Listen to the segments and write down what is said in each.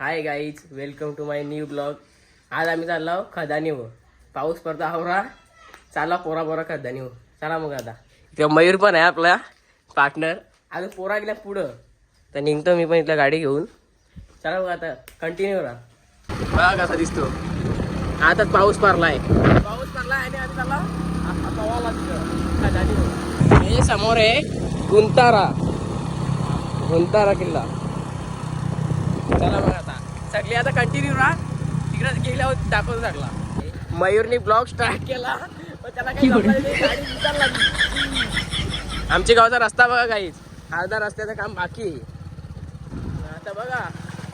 Hi guys welcome to my new blog आज आम्ही चाललो खदानी हो. पाऊस पडतो आवरा. चालला पोरा पोरा खदानी हो. चला मग आता. तेव्हा मयूर पण आहे आपला पार्टनर अजून पोरा गेला पुढं. तर निघतो मी पण इथल्या गाडी घेऊन. चला मग आता कंटिन्यू राहा बघा कसा दिसतो. आता पाऊस पडलाय. पाऊस पडलाय आणि आम्ही चालला खदानी हो. हे समोर आहे गुंतारा. गुंतारा किल्ला. चला बघ आता. सगळे आता कंटिन्यू राहा तिकडे गेल्यावर दाखवतो सगळा. मयूरनी ब्लॉग स्टार्ट केला. आमच्या गावचा रस्ता बघा काहीच अर्धा रस्त्याचं काम बाकी आहे. आता बघा.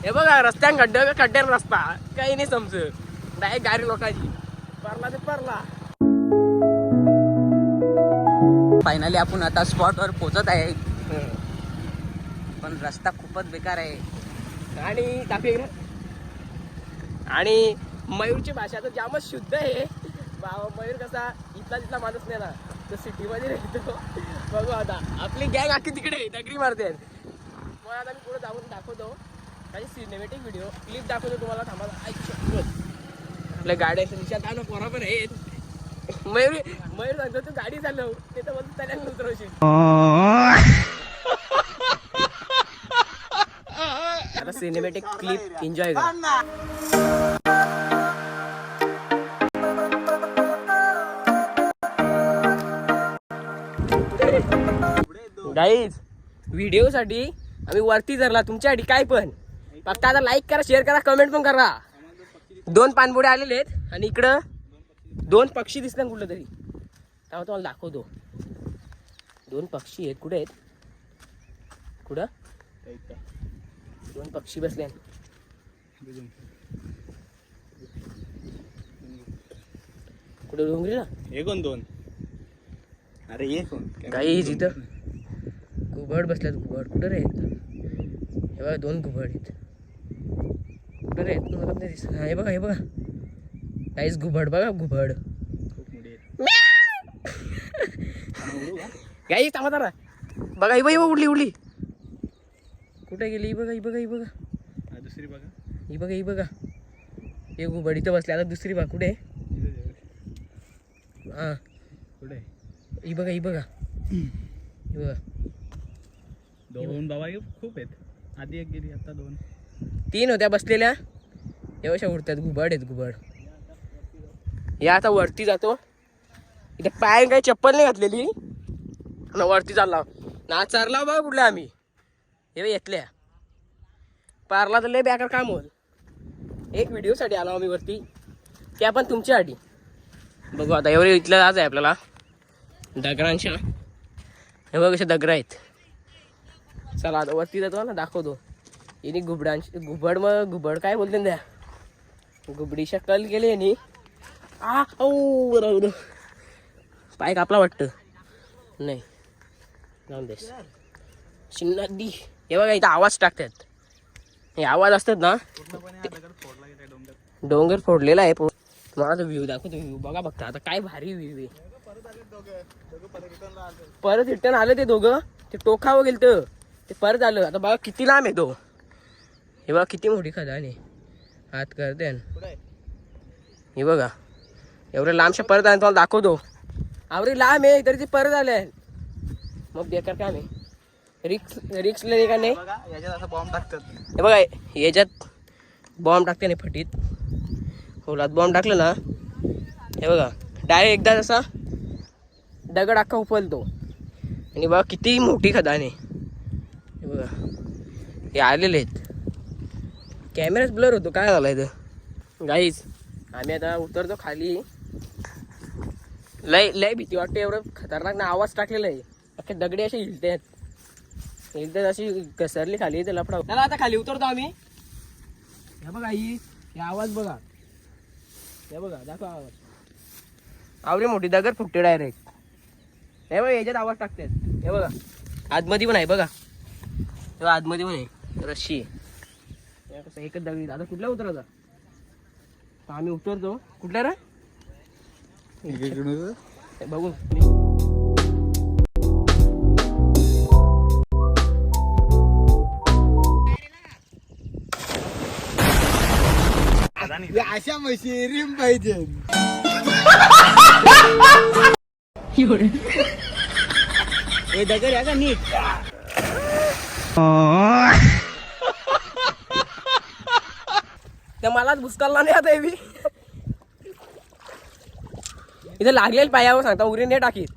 हे बघा रस्त्यान खड्डे खड्ड्यान रस्ता. काही नाही समजत. डायरेक्ट गाडी लोकांची. परला ते परला. फायनली आपण आता स्पॉटवर पोहोचत आहे. पण रस्ता खूपच बेकार आहे. आणि तापी आणि मयूरची भाषा तर जामच शुद्ध आहे. बाबा मयूर कसा इथला तिथला माणूस नाही ना. तो सिटीमध्ये राहतो. बघू आता. आपली गॅंग अख्खी तिकडे दगडी मारते. मग आता मी पुढे जाऊन दाखवतो. काही सिनेमॅटिक व्हिडिओ क्लिप दाखवतो तुम्हाला. थांबा ऐक आपल्या गाड्या निशात ना. पोरा पण आहेत. मयूर मयूर सांगतो तू गाडी चालव. ते तर बोलतो त्याला उतरवशील आता सिनेमॅटिक क्लिप एन्जॉय करा. गाईज व्हिडिओ साठी आम्ही वरती धरला तुमच्यासाठी काय पण. फक्त आता लाईक करा शेअर करा कमेंट पण करा. दोन पानबुडे आलेले आहेत आणि इकडं दोन पक्षी दिसतात कुठलं तरी. तेव्हा तुम्हाला दाखवतो. दोन पक्षी आहेत. कुठे आहेत? कुठं? दोन पक्षी बसले कुठे डोंगरीला? हे कोण दोन. अरे ये कोण काही जिथं? घुबड बसल्यात घुबड कुठं रे? हे बघा दोन घुबड आहेत. कुठं रे? मला नाही दिसत. हा, हे बघा हे बघा. काहीच घुबड बघा घुबड काही थांबा जरा. बघा ही बघा ही बघा उडली उडली. कुठे गेली? ही बघा ही बघा ही बघा. दुसरी बघा. ही बघा ही बघा. हे घुबड इथं बसले आता दुसरी बघा. कुठे? हा. कुठे? ही बघा ही बघा. ही बघा. दोन बाबा खूप आहेत. आधी एक गेली आता दोन. तीन होत्या बसलेल्या. एवढ्या उडतात घुबड आहेत घुबड या आता वरती जातो. इथे पाय काही चप्पल नाही घातलेली. आणि वरती चालला. ना चारला बघा कुठल्या आम्ही. हे बघ येतल्या. पारला तर लय बेकार काम होईल. एक व्हिडिओसाठी आलो आम्ही वरती. त्या पण तुमच्यासाठी. बघू आता एवढे इथलं आज आहे आपल्याला. दगडांच्या. हे बघ कसे दगड आहेत. चला आता वरती जातो ना दाखवतो. यांनी घुबडांची घुबड मग घुबड काय बोलते ना घुबडीच्या कल गेले केली यांनी आ औ राहू पाय कापला वाटतं. नाही. जाऊन देस शिन्नादी हे बघा इथं आवाज टाकतात. हे आवाज असतात ना डोंगर. फोडलेला आहे. पो- तुम्हाला तो व्ह्यू दाखवतो व्ह्यू बघा बघता आता काय भारी व्ह्यू आहे. परत रिटर्न आले ते दोघं. ते टोकावं गेलं तर. ते परत आलं. आता बघा किती लांब आहे तो. हे बघा किती मोठी खदान आहे. हात करते हे बघा एवढं लांबशा परत आले तुम्हाला दाखवतो. आवरी लांब आहे तरी ते परत आले. मग बेकार काम आहे. रिक्स रिक्स लेणे का नाही? बघा याच्यात असं बॉम्ब टाकतात. हे बघा याच्यात बॉम्ब टाकते नाही फटीत. होलात बॉम्ब टाकलं ना हे बघा डायरेक्ट एकदा जसा दगड अख्खा उफलतो. आणि बघा किती मोठी खदान. हे बघा हे आलेले आहेत. कॅमेराच ब्लर होतो काय झालं इथं? गाईज आम्ही आता उतरतो खाली. लय लय भीती वाटते एवढं खतरनाक ना आवाज टाकलेला आहे. अख्खे दगडी असे हिलते आहेत. एकदा अशी घसरली खाली ते लफडा त्याला आता खाली उतरतो आम्ही. हे बघा ही हे आवाज बघा. हे बघा दाखवा आवाज. आवरी मोठी दगड फुटते डायरेक्ट हे बघा याच्यात आवाज टाकतात हे बघा. आतमध्ये पण आहे बघा. हे बघा, आतमध्ये पण आहे. रशी हे कसं एकच दगडी आता कुठला उतरायचा? तर आम्ही उतरतो. कुठल्या रे? अशा म्हशी रिम पाहिजे. हे दगड या का नीट? तर मलाच भुसकालला नाही आता एवी इथे लागलेल पायावर सांगता उरी नाही टाकीत.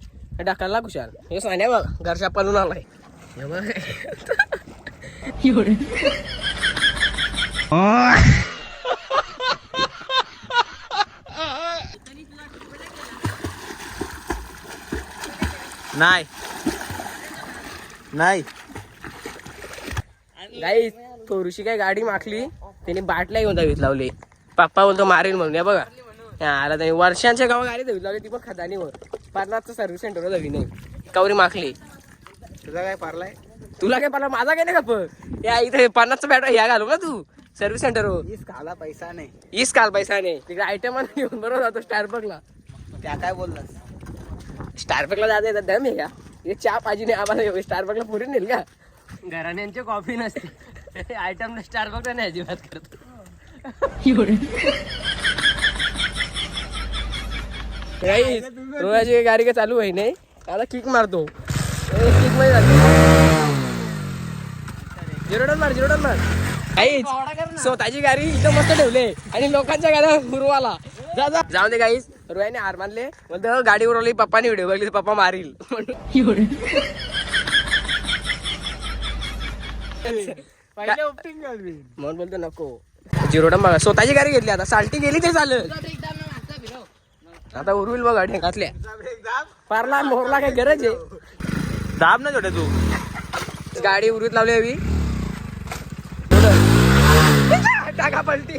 टाकायला कुशाल. हे सांगण्या बघ घरच्या पलून आलाय. हे बघ. नाही. नाही. गाई थोडीशी काय गाडी माखली त्याने बाटल्या घेऊन धावीत लावली. पप्पा बोलतो मारेल म्हणून या बघा. हा, आला त्याने वर्षांच्या गावा गाडी धावीत लावली ती पण खदानीवर. पारनाथचं सर्व्हिस सेंटर धावी नाही कवरी माखली तुझा काय पारलाय? तुला काय पाला माझा काय नाही खप या इथे पन्नासचं बॅट ह्या घालू ना तू? सर्व्हिस सेंटरवर हीच खाला पैसा नाही. ईस काल पैसा नाही. तिकडे आयटम घेऊन बरोबर जातो स्टारबकला त्या काय बोललास? स्टारबकला जाता येतात दम आहे का? हे चहा पाहिजे नाही आम्हाला स्टारबकला पुरी नेल का? घराण्यांची कॉफी नसते. आयटम स्टारबकला नाही अजिबात करत. रोयाची गाडी काय चालू आहे नाही? आता किक मारतो. किकमध्ये जातो जिरोडन मार जिरोडन मार. काहीच स्वतःची गाडी इथं मस्त ठेवले आणि लोकांच्या गाड्या जा जाऊ दे काहीच रोयाने हार मानले. म्हणतो गाडी उरवली पप्पानी व्हिडिओ बघली पप्पा मारील. म्हणून. बोलतो नको. जिरोडन बघा स्वतःची गाडी घेतली आता. साल्टी गेली ते चालेल आता उरविल बघा ढेकातल्या पारला मोरला काय गरज आहे? दाब ना छोटे तू. गाडी उरीत लावली हवी. टाका पलटी.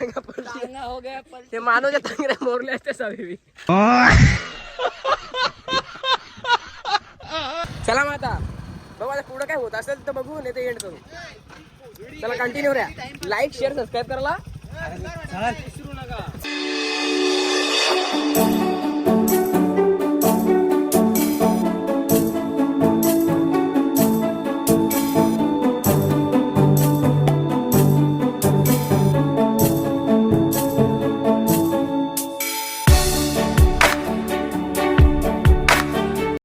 टांगा हो गया ते मानवच्या टांगऱ्या मोरल्या असते सवी चला मग आता बघा आता पुढं काय होत असेल तर बघू नाही ते एंड करू. चला कंटिन्यू राहा लाईक शेअर सबस्क्राईब करायला. विसरू नका.